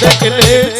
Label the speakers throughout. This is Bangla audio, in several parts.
Speaker 1: দেখলে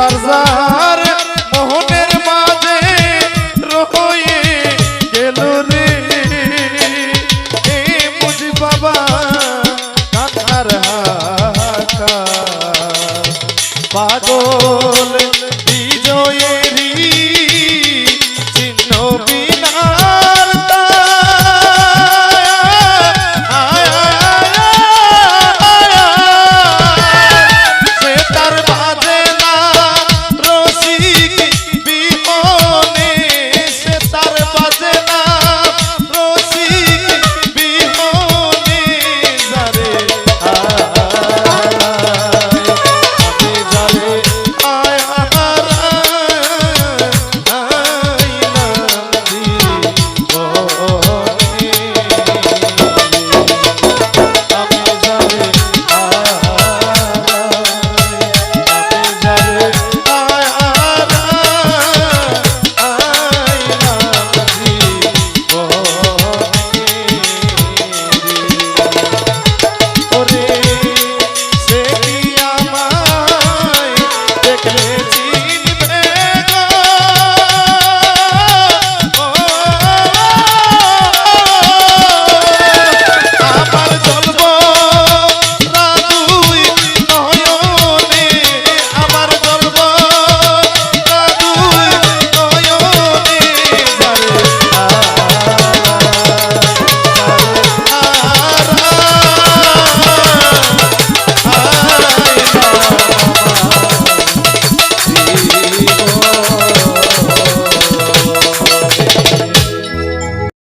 Speaker 1: বারজার মোহনের মাঝে রয়ে গেল রে। এ বুঝি বাবা কাঁথার পাগল